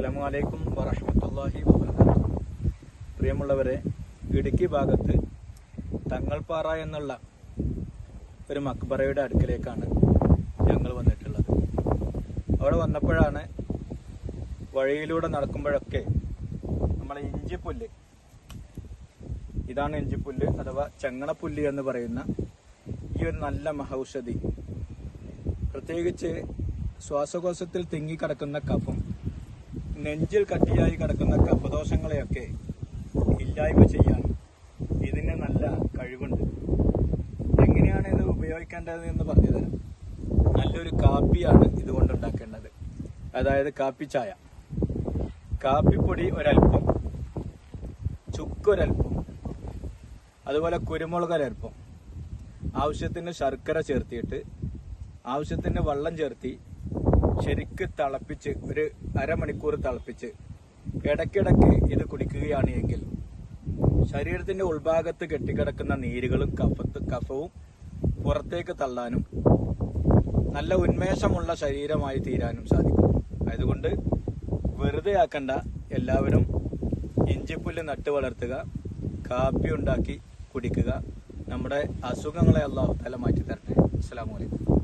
അസ്സലാമലൈക്കും വറഹമത്തല്ലാഹി വബർക്കാത്തു പ്രിയമുള്ളവരെ ഇടുക്കി ഭാഗത്ത് തങ്ങൾപ്പാറ എന്നുള്ള ഒരു മക്ബറയുടെ അടുക്കലേക്കാണ് ഞങ്ങൾ വന്നിട്ടുള്ളത്. അവിടെ വന്നപ്പോഴാണ് വഴിയിലൂടെ നടക്കുമ്പോഴൊക്കെ നമ്മളെ ഇഞ്ചിപ്പുല്ല്. ഇതാണ് ഇഞ്ചിപ്പുല്ല് അഥവാ ചങ്ങണപ്പുല്ല് എന്ന് പറയുന്ന ഈ ഒരു നല്ല മഹൌഷധി. പ്രത്യേകിച്ച് ശ്വാസകോശത്തിൽ തിങ്ങിക്കിടക്കുന്ന കഫം. നെഞ്ചിൽ കട്ടിയായി കിടക്കുന്ന കപ്പദോഷങ്ങളെയൊക്കെ ഇല്ലായ്മ ചെയ്യാൻ ഇതിന് നല്ല കഴിവുണ്ട്. എങ്ങനെയാണ് ഇത് ഉപയോഗിക്കേണ്ടത് എന്ന് പറഞ്ഞു തരാം നല്ലൊരു കാപ്പിയാണ് ഇതുകൊണ്ട് ഉണ്ടാക്കേണ്ടത്. അതായത് കാപ്പി ചായ. കാപ്പിപ്പൊടി ഒരൽപ്പം ചുക്കൊരൽപ്പം അതുപോലെ കുരുമുളക് ഒരൽപ്പം ആവശ്യത്തിന് ശർക്കര ചേർത്തിയിട്ട് ആവശ്യത്തിന് വെള്ളം ചേർത്തി ശരിക്ക് തിളപ്പിച്ച് ഒരു അരമണിക്കൂർ തിളപ്പിച്ച് ഇടയ്ക്കിടയ്ക്ക് ഇത് കുടിക്കുകയാണ് എങ്കിൽ ശരീരത്തിന്റെ ഉൾഭാഗത്ത് കെട്ടിക്കിടക്കുന്ന നീരുകളും കഫത്ത് കഫവും പുറത്തേക്ക് തള്ളാനും നല്ല ഉന്മേഷമുള്ള ശരീരമായി തീരാനും സാധിക്കും. അതുകൊണ്ട് വെറുതെ ആക്കണ്ട. എല്ലാവരും ഇഞ്ചിപ്പുല്ല് നട്ട് വളർത്തുക കാപ്പി ഉണ്ടാക്കി കുടിക്കുക. നമ്മുടെ അസുഖങ്ങളെ അള്ളാഹു തല മാറ്റി തരട്ടെ അസ്സലാമു അലൈക്കും.